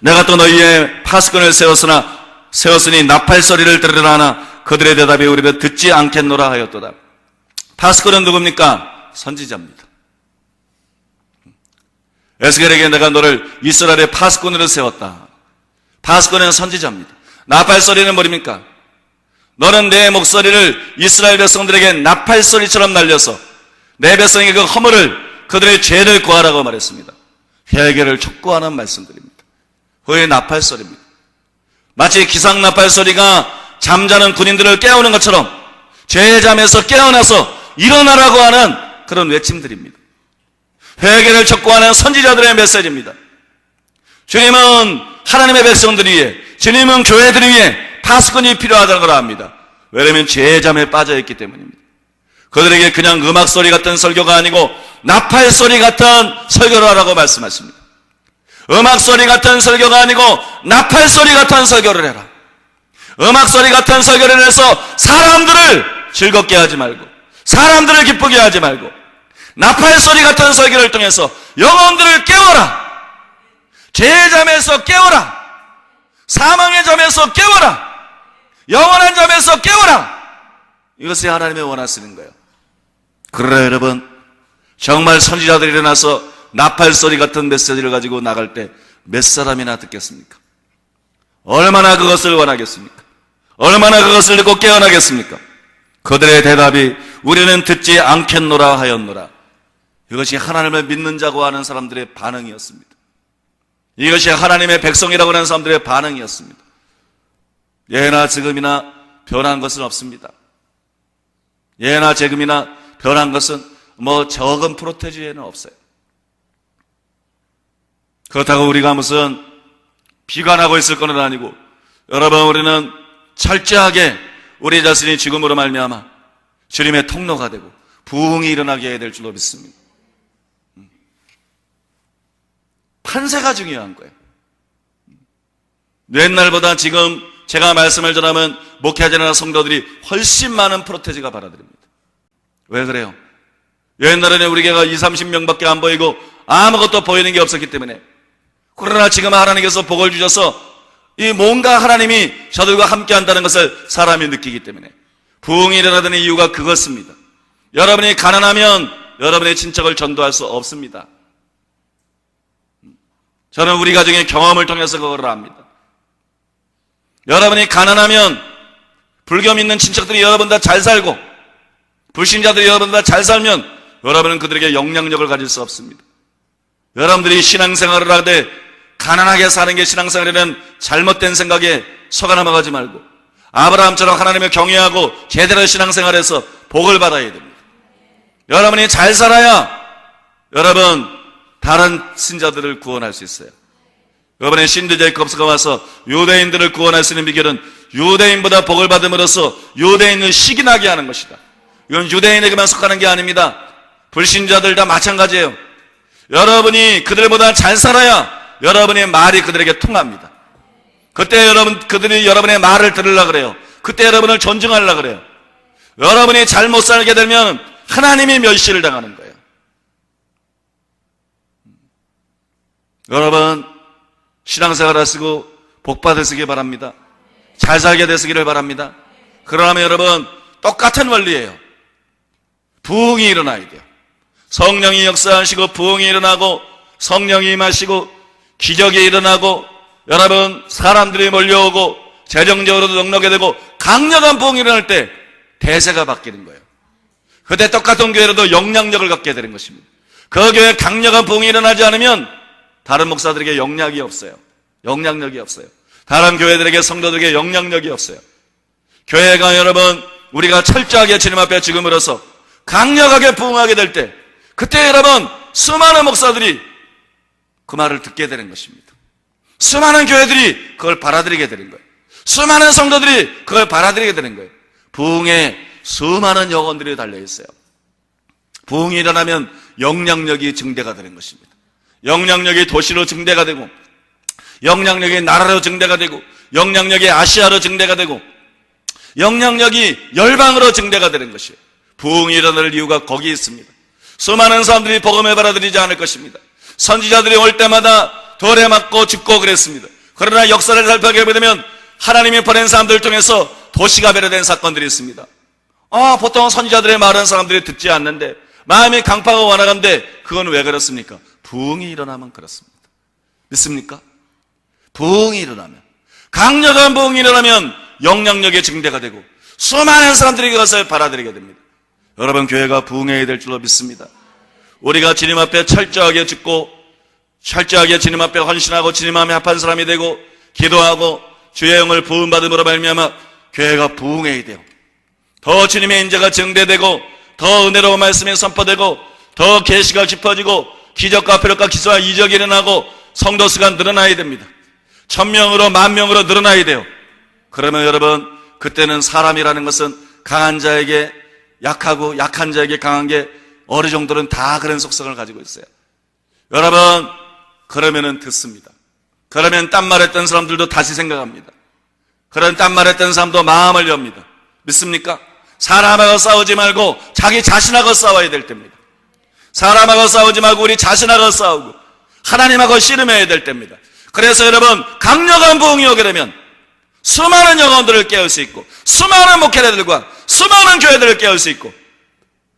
내가 또 너희의 파수꾼을 세웠으나 세웠으니 나팔 소리를 들으라 하나 그들의 대답이 우리를 듣지 않겠노라 하였도다. 파수꾼은 누굽니까? 선지자입니다. 에스겔에게 내가 너를 이스라엘의 파수꾼으로 세웠다. 파수꾼은 선지자입니다. 나팔 소리는 뭐입니까? 너는 내 목소리를 이스라엘 백성들에게 나팔 소리처럼 날려서 내 백성의 그 허물을 그들의 죄를 구하라고 말했습니다. 회개를 촉구하는 말씀드립니다. 그의 나팔 소리입니다. 마치 기상 나팔 소리가 잠자는 군인들을 깨우는 것처럼 죄의 잠에서 깨어나서 일어나라고 하는 그런 외침들입니다. 회개를 촉구하는 선지자들의 메시지입니다. 주님은 하나님의 백성들 위해, 주님은 교회들 위해 파수꾼이 필요하다는 걸 압니다. 왜냐하면 죄의 잠에 빠져 있기 때문입니다. 그들에게 그냥 음악 소리 같은 설교가 아니고 나팔 소리 같은 설교를 하라고 말씀하십니다. 음악 소리 같은 설교가 아니고 나팔 소리 같은 설교를 해라. 음악 소리 같은 설교를 해서 사람들을 즐겁게 하지 말고 사람들을 기쁘게 하지 말고 나팔 소리 같은 설교를 통해서 영혼들을 깨워라. 죄의 잠에서 깨워라. 사망의 잠에서 깨워라. 영원한 잠에서 깨워라. 이것이 하나님의 원하시는 거예요. 그러나 여러분, 정말 선지자들이 일어나서 나팔 소리 같은 메시지를 가지고 나갈 때 몇 사람이나 듣겠습니까? 얼마나 그것을 원하겠습니까? 얼마나 그것을 듣고 깨어나겠습니까? 그들의 대답이 우리는 듣지 않겠노라 하였노라. 이것이 하나님을 믿는 자고 하는 사람들의 반응이었습니다. 이것이 하나님의 백성이라고 하는 사람들의 반응이었습니다. 예나 지금이나 변한 것은 없습니다. 예나 지금이나 변한 것은 뭐 적은 프로테지에는 없어요. 그렇다고 우리가 무슨 비관하고 있을 건 아니고 여러분 우리는 철저하게 우리 자신이 죽음으로 말미암아 주님의 통로가 되고 부흥이 일어나게 해야 될 줄로 믿습니다. 판세가 중요한 거예요. 옛날보다 지금 제가 말씀을 전하면 목회자나 성도들이 훨씬 많은 프로테지가 받아들입니다. 왜 그래요? 옛날에는 우리 교회가 2, 30명밖에 안 보이고 아무것도 보이는 게 없었기 때문에 그러나 지금 하나님께서 복을 주셔서 이 뭔가 하나님이 저들과 함께 한다는 것을 사람이 느끼기 때문에 부흥이 일어나는 이유가 그것입니다. 여러분이 가난하면 여러분의 친척을 전도할 수 없습니다. 저는 우리 가정의 경험을 통해서 그걸 압니다. 여러분이 가난하면 불교 믿는 친척들이 여러분보다 잘 살고 불신자들이 여러분보다 잘 살면 여러분은 그들에게 영향력을 가질 수 없습니다. 여러분들이 신앙생활을 하되 가난하게 사는 게 신앙생활이라는 잘못된 생각에 속아 넘어가지 말고 아브라함처럼 하나님을 경외하고 제대로 신앙생활해서 복을 받아야 됩니다. 여러분이 잘 살아야 여러분 다른 신자들을 구원할 수 있어요. 이번에 신드 제이콥스가 와서 유대인들을 구원할 수 있는 비결은 유대인보다 복을 받음으로써 유대인을 시기나게 하는 것이다. 이건 유대인에게만 속하는 게 아닙니다. 불신자들 다 마찬가지예요. 여러분이 그들보다 잘 살아야 여러분의 말이 그들에게 통합니다. 그때 여러분 그들이 여러분의 말을 들으려 그래요. 그때 여러분을 존중하려 그래요. 여러분이 잘못 살게 되면 하나님이 멸시를 당하는 거예요. 여러분 신앙생활 하시고 복 받으시기 바랍니다. 잘 살게 되시기를 바랍니다. 그러면 여러분 똑같은 원리예요. 부흥이 일어나야 돼요. 성령이 역사하시고 부흥이 일어나고 성령이 임하시고 기적이 일어나고 여러분 사람들이 몰려오고 재정적으로도 넉넉하게 되고 강력한 부흥이 일어날 때 대세가 바뀌는 거예요. 그때 똑같은 교회로도 영향력을 갖게 되는 것입니다. 그 교회에 강력한 부흥이 일어나지 않으면 다른 목사들에게 영향이 없어요. 영향력이 없어요. 다른 교회들에게 성도들에게 영향력이 없어요. 교회가 여러분 우리가 철저하게 주님 앞에 지금으로서 강력하게 부흥하게 될 때 그때 여러분 수많은 목사들이 그 말을 듣게 되는 것입니다. 수많은 교회들이 그걸 받아들이게 되는 거예요. 수많은 성도들이 그걸 받아들이게 되는 거예요. 부흥에 수많은 영혼들이 달려 있어요. 부흥이 일어나면 영향력이 증대가 되는 것입니다. 영향력이 도시로 증대가 되고 영향력이 나라로 증대가 되고 영향력이 아시아로 증대가 되고 영향력이 열방으로 증대가 되는 것이에요. 부흥이 일어날 이유가 거기 있습니다. 수많은 사람들이 복음을 받아들이지 않을 것입니다. 선지자들이 올 때마다 돌에 맞고 죽고 그랬습니다. 그러나 역사를 살펴보게 되면 하나님이 보낸 사람들을 통해서 도시가 배려된 사건들이 있습니다. 아, 보통 선지자들의 말은 사람들이 듣지 않는데 마음이 강파가 원하는데 그건 왜 그렇습니까? 부흥이 일어나면 그렇습니다. 믿습니까? 부흥이 일어나면 강력한 부흥이 일어나면 영향력의 증대가 되고 수많은 사람들이 그것을 받아들이게 됩니다. 여러분 교회가 부흥해야 될 줄로 믿습니다. 우리가 주님 앞에 철저하게 죽고 철저하게 주님 앞에 헌신하고 주님 마음에 합한 사람이 되고 기도하고 주의 영을 부흥받음으로 말미암아 교회가 부흥해야 돼요. 더 주님의 인재가 증대되고 더 은혜로운 말씀이 선포되고 더 계시가 짚어지고 기적과 표력과 기사와 이적이 일어나고 성도 수가 늘어나야 됩니다. 천명으로 만명으로 늘어나야 돼요. 그러면 여러분 그때는 사람이라는 것은 강한 자에게 약하고 약한 자에게 강한 게 어느 정도는 다 그런 속성을 가지고 있어요. 여러분 그러면은 듣습니다. 그러면 딴 말했던 사람들도 다시 생각합니다. 그런 딴 말했던 사람도 마음을 엽니다. 믿습니까? 사람하고 싸우지 말고 자기 자신하고 싸워야 될 때입니다. 사람하고 싸우지 말고 우리 자신하고 싸우고 하나님하고 씨름해야 될 때입니다. 그래서 여러분 강력한 부흥이 오게 되면 수많은 영혼들을 깨울 수 있고 수많은 목회자들과 수많은 교회들을 깨울 수 있고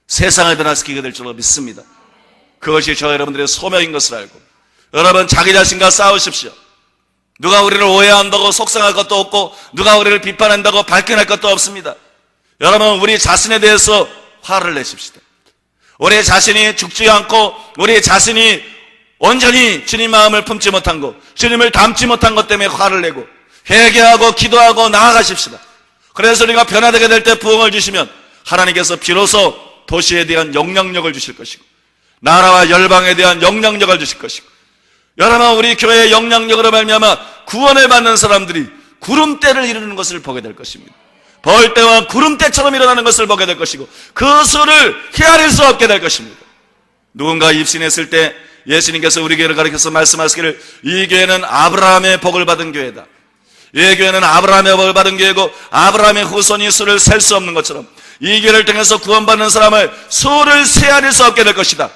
세상을 변화시키게 될 줄로 믿습니다. 그것이 저 여러분들의 소명인 것을 알고 여러분 자기 자신과 싸우십시오. 누가 우리를 오해한다고 속상할 것도 없고 누가 우리를 비판한다고 발끈할 것도 없습니다. 여러분 우리 자신에 대해서 화를 내십시다. 우리 자신이 죽지 않고 우리 자신이 온전히 주님 마음을 품지 못한 것, 주님을 닮지 못한 것 때문에 화를 내고 회개하고 기도하고 나아가십시다. 그래서 우리가 변화되게 될 때 부흥을 주시면 하나님께서 비로소 도시에 대한 영향력을 주실 것이고 나라와 열방에 대한 영향력을 주실 것이고 여러분 우리 교회의 영향력으로 말미암아 구원을 받는 사람들이 구름대를 이루는 것을 보게 될 것입니다. 벌떼와 구름대처럼 일어나는 것을 보게 될 것이고 그 수를 헤아릴 수 없게 될 것입니다. 누군가 입신했을 때 예수님께서 우리 교회를 가리켜서 말씀하시기를 이 교회는 아브라함의 복을 받은 교회다. 이 교회는 아브라함의 복을 받은 교회고 아브라함의 후손이 수를 셀 수 없는 것처럼 이 교회를 통해서 구원받는 사람을 수를 세아릴 수 없게 될 것이다.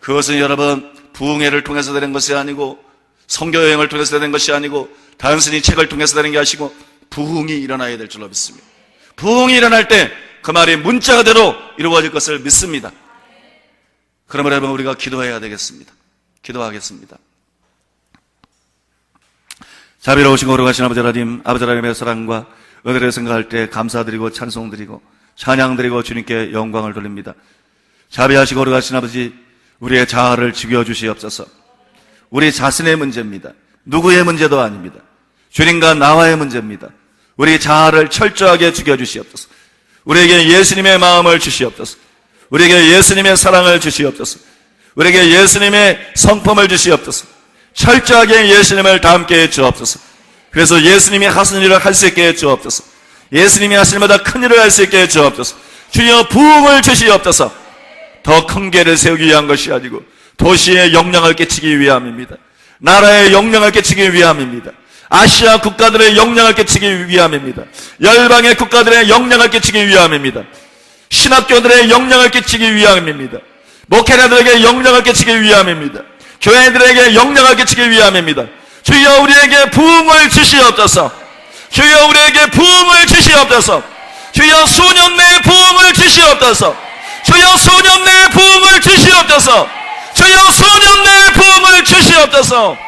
그것은 여러분 부흥회를 통해서 되는 것이 아니고 성교 여행을 통해서 되는 것이 아니고 단순히 책을 통해서 되는 게 아니고 부흥이 일어나야 될 줄로 믿습니다. 부흥이 일어날 때 그 말이 문자 그대로 이루어질 것을 믿습니다. 그러면 여러분 우리가 기도해야 되겠습니다. 기도하겠습니다. 자비로우신 거룩하신 아버지 하나님, 아버지 하나님의 사랑과 은혜를 생각할 때 감사드리고 찬송드리고 찬양드리고 주님께 영광을 돌립니다. 자비하시고 거룩하신 아버지, 우리의 자아를 죽여주시옵소서. 우리 자신의 문제입니다. 누구의 문제도 아닙니다. 주님과 나와의 문제입니다. 우리 자아를 철저하게 죽여주시옵소서. 우리에게 예수님의 마음을 주시옵소서. 우리에게 예수님의 사랑을 주시옵소서. 우리에게 예수님의 성품을 주시옵소서. 철저하게 예수님을 닮게 해 주옵소서. 그래서 예수님이 하신 일을 할 수 있게 해 주옵소서. 예수님이 하신 일마다 큰 일을 할 수 있게 해 주옵소서. 주여 부흥을 주시옵소서. 더큰 계를 세우기 위한 것이 아니고 도시에 영향을 끼치기 위함입니다. 나라에 영향을 끼치기 위함입니다. 아시아 국가들의 영향을 끼치기 위함입니다. 열방의 국가들의 영향을 끼치기 위함입니다. 신학교들의 영향을 끼치기 위함입니다. 목회자들에게 영향을 끼치기 위함입니다. 교회들에게 영향을 끼치기 위함입니다. 주여 우리에게 부흥을 주시옵소서. 주여 우리에게 부흥을 주시옵소서. 주여 수년 내에 부흥을 주시옵소서. 주여 수년 내에 부흥을 주시옵소서. 주여 수년 내에 부흥을 주시옵소서.